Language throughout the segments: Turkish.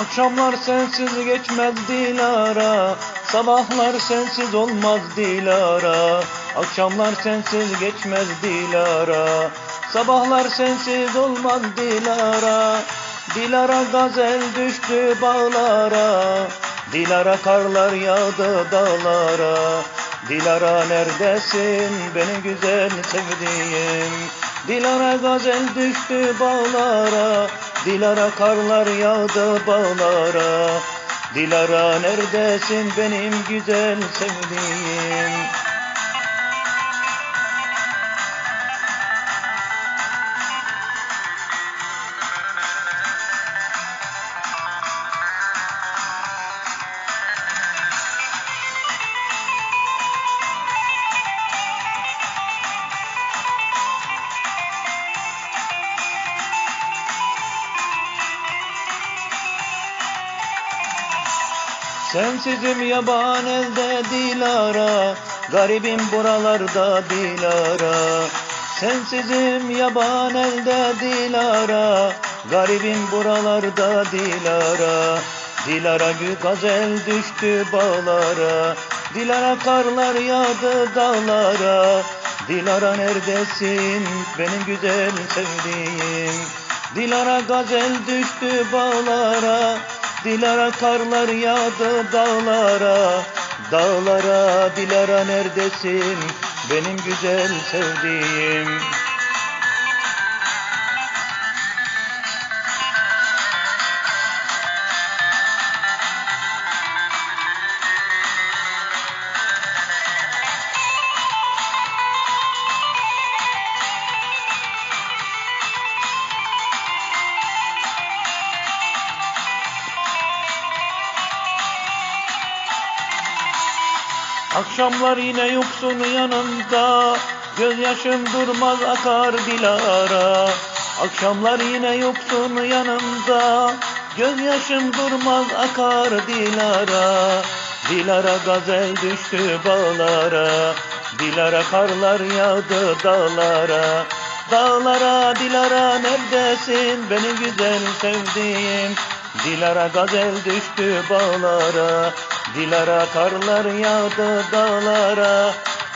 Akşamlar sensiz geçmez Dilara Sabahlar sensiz olmaz Dilara. Akşamlar sensiz geçmez Dilara Sabahlar sensiz olmaz Dilara. Dilara gazel düştü bağlara Dilara karlar yağdı dağlara Dilara neredesin? Benim güzel sevdiğim. Dilara gazel düştü bağlara. Dilara karlar yağdı bağlara. Dilara neredesin? Benim güzel sevdiğim Sensizim yaban elde Dilara Garibim buralarda Dilara. Sensizim yaban elde Dilara Garibim buralarda Dilara. Dilara gazel düştü bağlara Dilara karlar yağdı dağlara. Dilara neredesin benim güzel sevdiğim? Dilara gazel düştü bağlara Dilara karlar yağdı dağlara. Dağlara Dilara neredesin? Benim güzel sevdiğim Akşamlar yine yoksun yanımda Gözyaşım durmaz akar Dilara. Akşamlar yine yoksun yanımda Gözyaşım durmaz akar Dilara. Dilara gazel düştü bağlara Dilara karlar yağdı dağlara. Dağlara Dilara neredesin benim güzel sevdiğim Dilara gazel düştü bağlara Dilara karlar yağdı dağlara.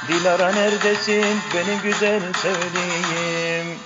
Dilara neredesin? Benim güzel sevdiğim